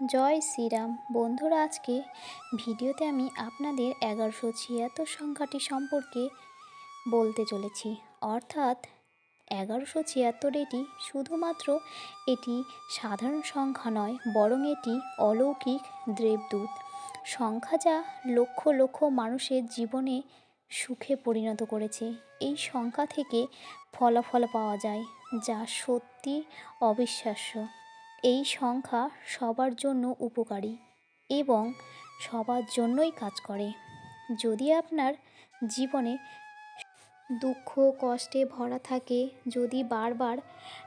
জয় শ্রীরাম। বন্ধুরা, আজকে ভিডিওতে আমি আপনাদের এগারোশো ছিয়াত্তর সংখ্যাটি সম্পর্কে বলতে চলেছি। অর্থাৎ এগারোশো ছিয়াত্তর এটি শুধুমাত্র এটি সাধারণ সংখ্যা নয়, বরং এটি অলৌকিক দেবদূত। সংখ্যা যা লক্ষ লক্ষ মানুষের জীবনে সুখে পরিণত করেছে। এই সংখ্যা থেকে ফলাফল পাওয়া যায়, যা সত্যি অবিশ্বাস্য। এই সংখ্যা সবার জন্য উপকারী এবং সবার জন্যই কাজ করে। যদি আপনার জীবনে দুঃখ, কষ্টে ভরা থাকে, যদি বারবার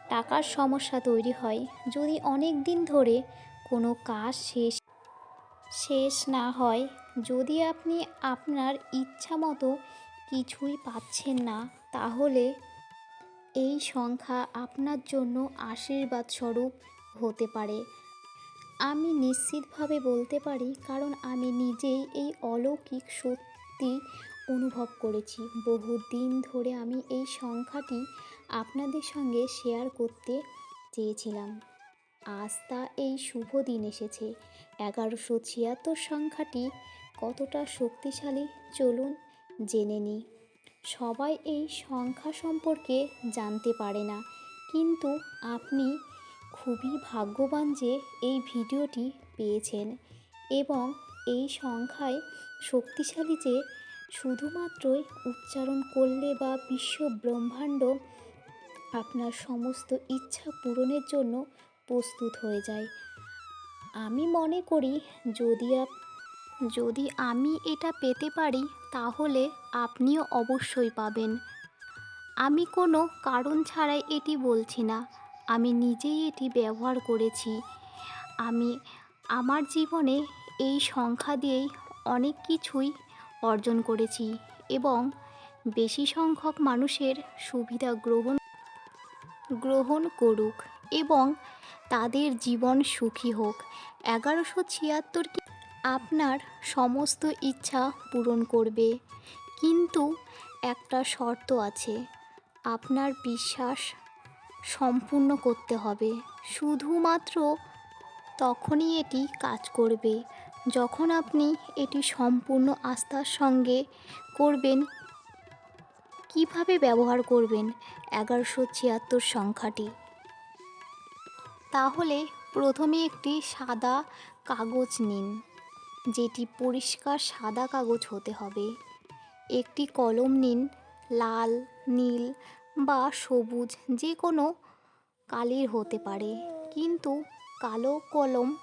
টাকার সমস্যা তৈরি হয়, যদি অনেক দিন ধরে কোনো কাজ শেষ শেষ না হয়, যদি আপনি আপনার ইচ্ছা মতো কিছুই পাচ্ছেন না, তাহলে এই সংখ্যা আপনার জন্য আশীর্বাদ স্বরূপ হতে পারে। আমি নিশ্চিতভাবে বলতে পারি, কারণ আমি নিজেই এই অলৌকিক সত্যি অনুভব করেছি। বহু দিন ধরে আমি এই সংখ্যাটি আপনাদের সঙ্গে শেয়ার করতে চেয়েছিলাম। আজ তা এই শুভ দিন এসেছে। এগারোশো ছিয়াত্তর সংখ্যাটি কতটা শক্তিশালী চলুন জেনে নিই। সবাই এই সংখ্যা সম্পর্কে জানতে পারে না, কিন্তু আপনি খুবই ভাগ্যবান যে এই ভিডিওটি পেয়েছেন এবং এই সংখ্যায় শক্তিশালী যে শুধুমাত্রই উচ্চারণ করলে বা বিশ্ব ব্রহ্মাণ্ড আপনার সমস্ত ইচ্ছা পূরণের জন্য প্রস্তুত হয়ে যায়। আমি মনে করি যদি যদি আমি এটা পেতে পারি তাহলে আপনিও অবশ্যই পাবেন। আমি কোনো কারণ ছাড়াই এটি বলছি না। আমি নিজেই এটি ব্যবহার করেছি। আমি, আমার জীবনে এই সংখ্যা দিয়েই অনেক কিছুই অর্জন করেছি এবং বেশি সংখ্যক মানুষের সুবিধা গ্রহণ গ্রহণ করুক এবং তাদের জীবন সুখী হোক। এগারোশো ছিয়াত্তর আপনার সমস্ত ইচ্ছা পূরণ করবে। কিন্তু একটা শর্ত আছে, আপনার বিশ্বাস সম্পূর্ণ করতে হবে। শুধুমাত্র তখনই এটি কাজ করবে। যখন আপনি এটি সম্পূর্ণ আস্থার সঙ্গে করবেন, কীভাবে ব্যবহার করবেন? এগারোশো ছিয়াত্তর সংখ্যাটি। তাহলে প্রথমে একটি সাদা কাগজ নিন, যেটি পরিষ্কার সাদা কাগজ হতে হবে। একটি কলম নিন, লাল, নীল বা সবুজ যে কোনো কালির হতে পারে। কিন্তু কালো কলম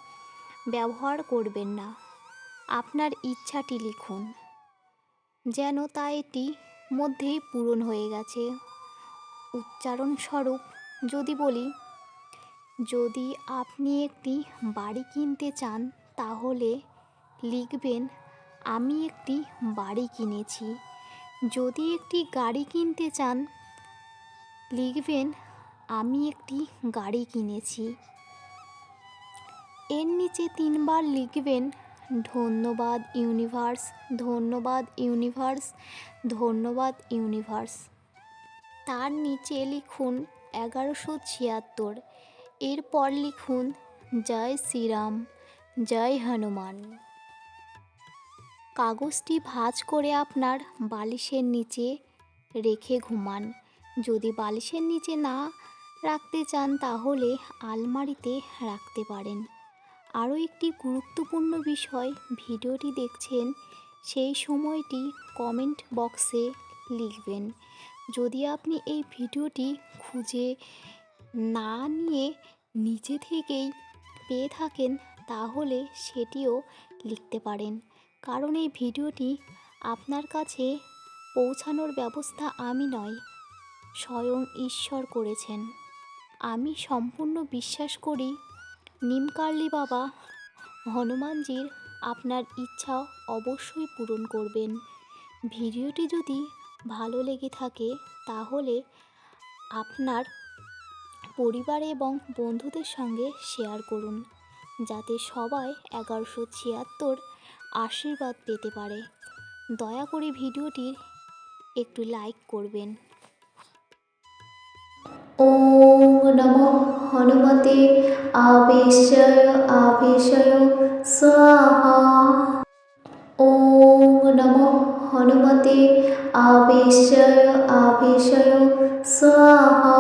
ব্যবহার করবেন না। আপনার ইচ্ছাটি লিখুন। যেন তা এটি মধ্যেই পূরণ হয়ে গেছে। উচ্চারণ স্বরূপ যদি বলি, যদি আপনি একটি বাড়ি কিনতে চান, তাহলে লিখবেন, আমি একটি বাড়ি কিনেছি। যদি একটি গাড়ি কিনতে চান লিখবেন, আমি একটি গাড়ি কিনেছি। এর নিচে তিনবার লিখবেন, ধন্যবাদ ইউনিভার্স ধন্যবাদ ইউনিভার্স ধন্যবাদ ইউনিভার্স। তার নিচে লিখুন, এগারোশো ছিয়াত্তর। এরপর লিখুন, জয় শ্রীরাম, জয় হনুমান। কাগজটি ভাঁজ করে আপনার বালিশের নিচে রেখে ঘুমান। যদি বালিশের নিচে না রাখতে চান, তাহলে আলমারিতে রাখতে পারেন। আরও একটি গুরুত্বপূর্ণ বিষয়, ভিডিওটি দেখছেন, সেই সময়টি কমেন্ট বক্সে লিখবেন। যদি আপনি এই ভিডিওটি খুঁজে না নিয়ে নিজে থেকেই পেয়ে থাকেন, তাহলে সেটিও লিখতে পারেন। কারণ এই ভিডিওটি আপনার কাছে পৌঁছানোর ব্যবস্থা আমি নয় স্বয়ং ঈশ্বর করেছেন। আমি সম্পূর্ণ বিশ্বাস করি, নিমকার্লি বাবা, হনুমানজির আপনার ইচ্ছা অবশ্যই পূরণ করবেন। ভিডিওটি যদি ভালো লেগে থাকে, তাহলে আপনার পরিবার এবং বন্ধুদের সঙ্গে শেয়ার করুন, যাতে সবাই এগারোশো ছিয়াত্তর আশীর্বাদ পেতে পারে। দয়া করে ভিডিওটির একটু লাইক করবেন। ওম নমো হনুমতে আবেশয় আবেশয় স্বাহা ওম নমো হনুমতে আবেশয় আবেশয় স্বাহা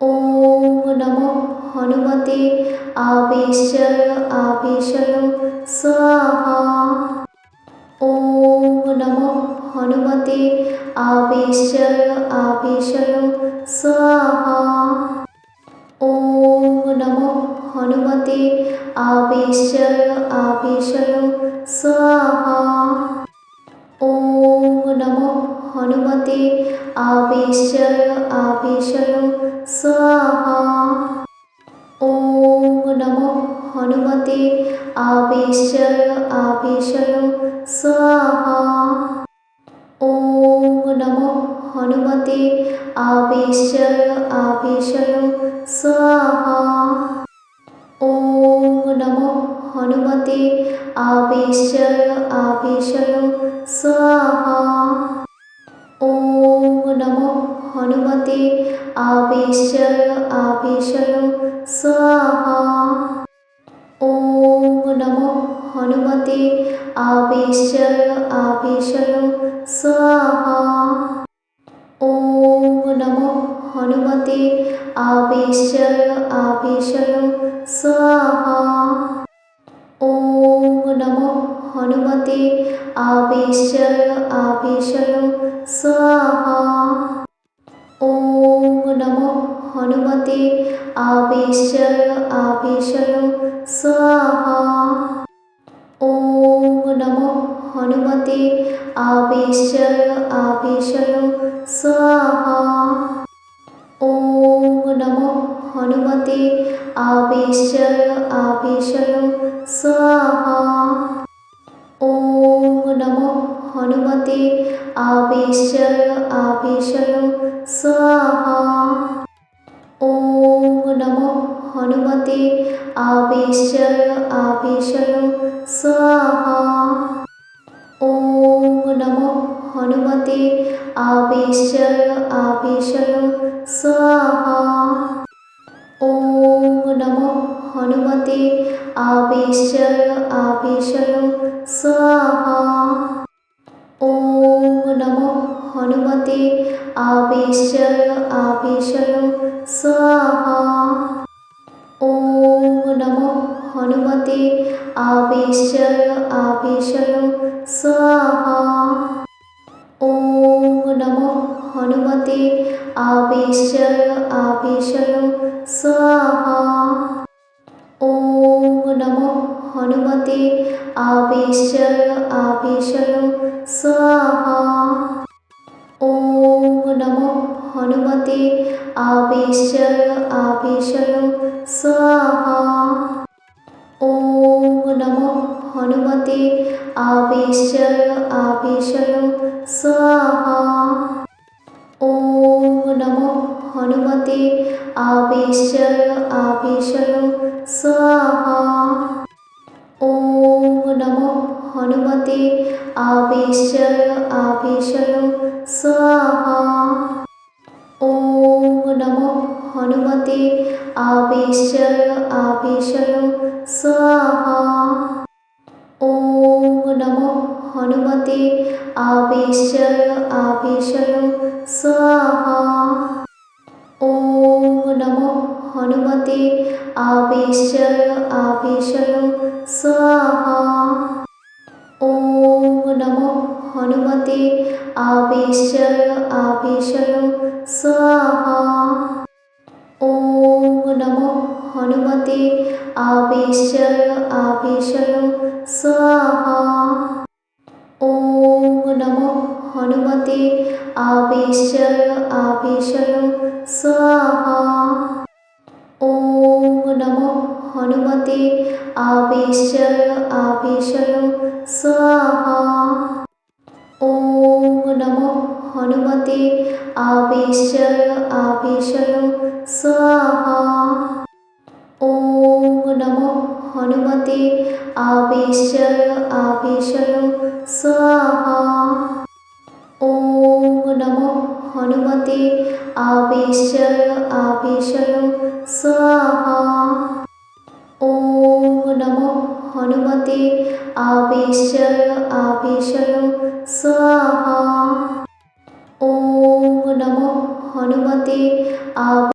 ওম নমো হনুমতে আবেশয় আবেশয় স্বাহা ওম নমো হনুমতে আবেশয় আবেশয় স্বাহা। ওম নমো হনুমতে আবেশয় আবেশয় স্বাহা। ওম নমো হনুমতে আবেশয় আবেশয় স্বাহা। ওম নমো হনুমতে আবেশয় আবেশয় স্বাহা। ওম নমো হনুমতে আবেশয় আবেশয় স্বাহা ওম নমো হনুমতে আবেশয় আবেশয় স্বাহা ওম নমো হনুমতে আবেশয় আবেশয় স্বাহা ওম নমো হনুমতে আবেশয় আবেশয় স্বাহা। ওম নমো হনুমতে আবেশয় আবেশয় স্বাহা। ওম নমো হনুমতে আবেশয় আবেশয় স্বাহা। ওম নমো হনুমতে আবেশয় আবেশয় স্বাহা। ওম নমো হনুমতে আবেশয় আবেশয় স্বাহা ওম নমো হনুমতে আবেশয় আবেশয় স্বাহা ওম নমো হনুমতে আবেশয় আবেশয় স্বাহা ওম নমো হনুমতে আবেশয় আবেশয় স্বাহা ওম নমো হনুমতে আবেশয় আবেশয় স্বাহা ওম নমো হনুমতে আবেশয় আবেশয় স্বাহা ওম নমো হনুমতে আবেশয় আবেশয় স্বাহা ওম নমো হনুমতে আবেশয় আবেশয় স্বাহা ওম নমো হনুমতে আবেশয় আবেশয় স্বাহা ওম নমো হনুমতে আবেশয় আবেশয় স্বাহা आवेशय आवेशय स्वाहा ॐ नमो हनुमते आवेशय आवेशय स्वाहा ॐ नमो हनुमते आवेशय आवेशय स्वाहा ॐ नमो हनुमते आवेशय आवेशय स्वाहा হনুমতে আবেশয় আবেশয় স্বাহা। ওম নমো হনুমতে আবেশয় আবেশয় স্বাহা। ওম নমো হনুমতে আবেশয় আবেশয় স্বাহা। ওম নমো হনুমতে আবেশয় আবেশয় স্বাহা। मध्ये आवेशय आवेशय स्वाहा ॐ नमो हनुमते आवेशय आवेशय स्वाहा ॐ नमो हनुमते आवेशय आवेशय स्वाहा ॐ नमो हनुमते आवेशय आवेशय स्वाहा आवेशय आवेशय स्वाहा ॐ नमो हनुमते आवेशय आवेशय स्वाहा ॐ नमो हनुमते आवेशय आवेशय स्वाहा ॐ नमो हनुमते आव